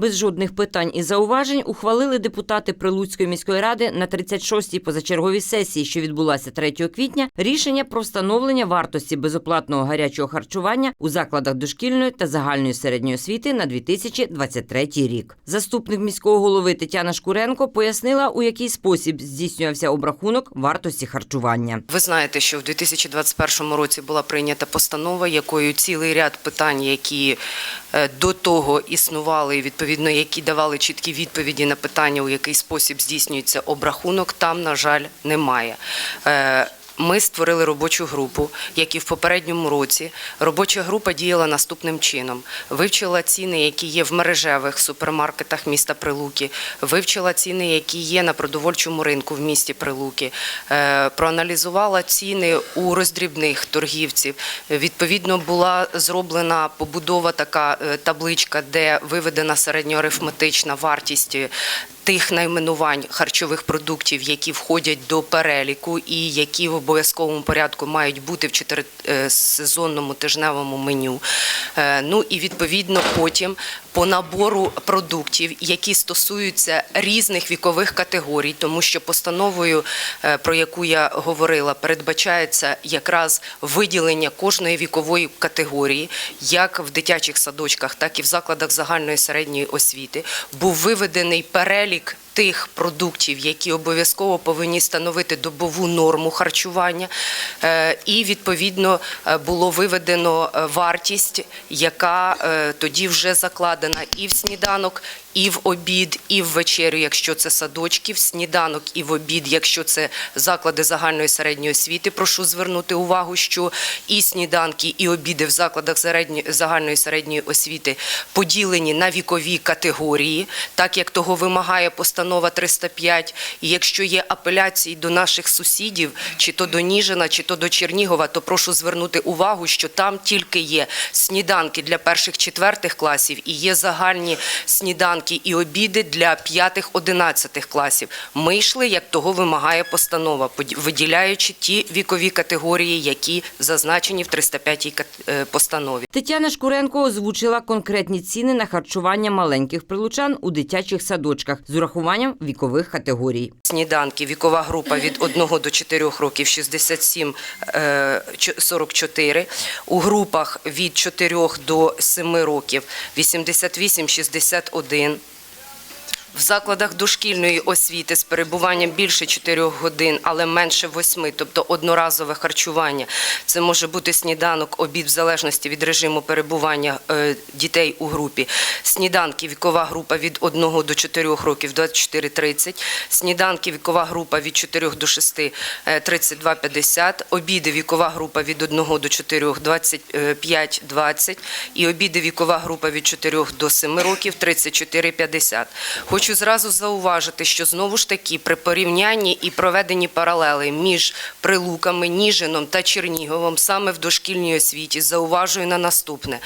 Без жодних питань і зауважень ухвалили депутати Прилуцької міської ради на 36-й позачерговій сесії, що відбулася 3 квітня, рішення про встановлення вартості безоплатного гарячого харчування у закладах дошкільної та загальної середньої освіти на 2023 рік. Заступник міського голови Тетяна Шкуренко пояснила, у який спосіб здійснювався обрахунок вартості харчування. Ви знаєте, що в 2021 році була прийнята постанова, якою цілий ряд питань, які до того існували, і відповідно, які давали чіткі відповіді на питання, у який спосіб здійснюється обрахунок, там, на жаль, немає. Е, Ми створили робочу групу, як і в попередньому році. Робоча група діяла наступним чином: вивчила ціни, які є в мережевих супермаркетах міста Прилуки, вивчила ціни, які є на продовольчому ринку в місті Прилуки, е, проаналізувала ціни у роздрібних торгівців. Відповідно, була зроблена побудова така е, табличка, де виведена середньоарифметична вартість. Е, Тих найменувань харчових продуктів, які входять до переліку і які в обов'язковому порядку мають бути в чотирисезонному тижневому меню. Е, Ну і відповідно потім по набору продуктів, які стосуються різних вікових категорій, тому що постановою, е, про яку я говорила, передбачається якраз виділення кожної вікової категорії, як в дитячих садочках, так і в закладах загальної середньої освіти, був виведений перелік неподалік. Тих продуктів, які обов'язково повинні становити добову норму харчування, Е, і відповідно е, було виведено е, вартість, яка тоді вже закладена і в сніданок, і в обід, і в вечерю, якщо це садочки, в сніданок і в обід, якщо це заклади загальної середньої освіти. Прошу звернути увагу, що і сніданки, і обіди в закладах загальної середньої освіти поділені на вікові категорії, так як того вимагає постанова 305. І якщо є апеляції до наших сусідів, чи то до Ніжина, чи то до Чернігова, то прошу звернути увагу, що там тільки є сніданки для перших четвертих класів і є загальні сніданки і обіди для п'ятих одинадцятих класів. Ми йшли, як того вимагає постанова, виділяючи ті вікові категорії, які зазначені в 305 кат- е, постанові. Тетяна Шкуренко озвучила конкретні ціни на харчування маленьких прилучан у дитячих садочках з урахуванням вікових категорій. Сніданки, вікова група від 1 до 4 років 67 е, чо- 44, у групах від 4 до 7 років 88 61. В закладах дошкільної освіти з перебуванням більше 4 годин, але менше 8, тобто одноразове харчування. Це може бути сніданок, обід в залежності від режиму перебування е, дітей у групі. Сніданки вікова група від 1 до 4 років 24-30. Сніданки вікова група від 4 до 6 е, 32-50. Обіди вікова група від 1 до 4 25-20. І обіди вікова група від 4 до 7 років 34-50. Хочу зразу зауважити, що знову ж таки при порівнянні і проведенні паралели між Прилуками, Ніжином та Черніговом саме в дошкільній освіті зауважую на наступне.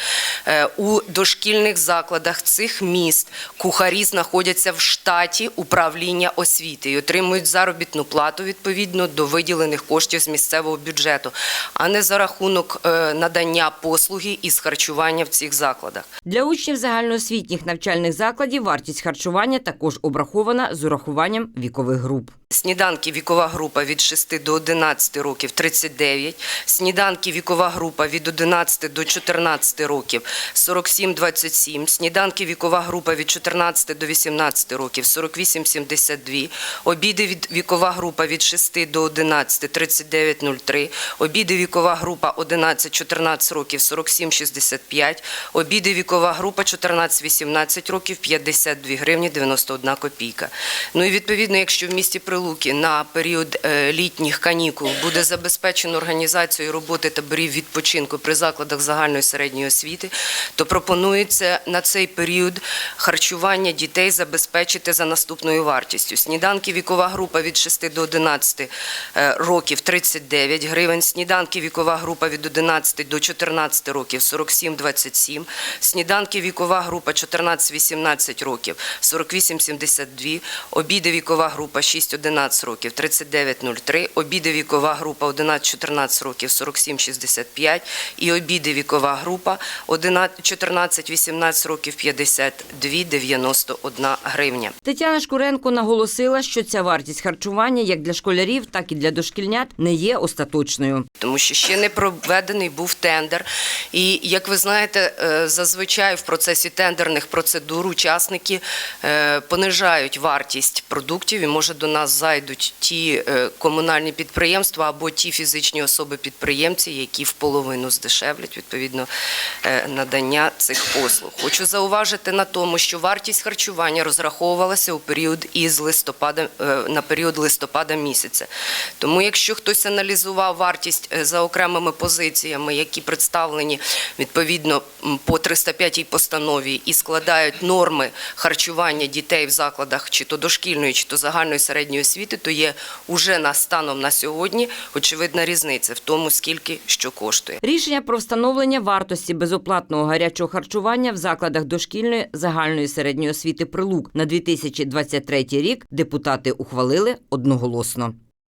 Е, У дошкільних закладах цих міст кухарі знаходяться в штаті управління освіти і отримують заробітну плату відповідно до виділених коштів з місцевого бюджету, а не за рахунок е, надання послуги із харчування в цих закладах. Для учнів загальноосвітніх навчальних закладів вартість харчування також обрахована з урахуванням вікових груп. Сніданки вікова група від 6 до 11 років 39, сніданки вікова група від 11 до 14 років 47-27, сніданки вікова група від 14 до 18 років 48-72, обіди від вікова група від 6 до 11 39-03, обіди вікова група 11-14 років 47-65, обіди вікова група 14-18 років 52 гривні 91 копійка. Ну і відповідно, якщо в місті Прилуки на період е, літніх канікул. Буде забезпечено організацією роботи таборів відпочинку при закладах загальної середньої освіти, то пропонується на цей період харчування дітей забезпечити за наступною вартістю. Сніданки вікова група від 6 до 11 е, років 39 гривень, сніданки вікова група від 11 до 14 років 47-27, сніданки вікова група 14-18 років 48-72, обіди вікова група 6-11 11 років 39,03, обіди вікова група 11-14 років 47,65 і обіди вікова група 14-18 років 52,91 гривня. Тетяна Шкуренко наголосила, що ця вартість харчування як для школярів, так і для дошкільнят не є остаточною. тому що ще не проведений був тендер. І як ви знаєте, е, зазвичай в процесі тендерних процедур учасники е, понижають вартість продуктів, і може до нас зайдуть ті е, комунальні підприємства або ті фізичні особи-підприємці, які в половину здешевлять відповідно е, надання цих послуг. Хочу зауважити на тому, що вартість харчування розраховувалася у період із листопада е, на період листопада місяця. Тому, якщо хтось аналізував вартість за окремими позиціями, які представлені відповідно по 305 постанові і складають норми харчування дітей в закладах чи то дошкільної, чи то загальної середньої освіти, то є уже на станом на сьогодні очевидна різниця в тому, скільки що коштує. Рішення про встановлення вартості безоплатного гарячого харчування в закладах дошкільної загальної середньої освіти прилук на 2023 рік депутати ухвалили одноголосно.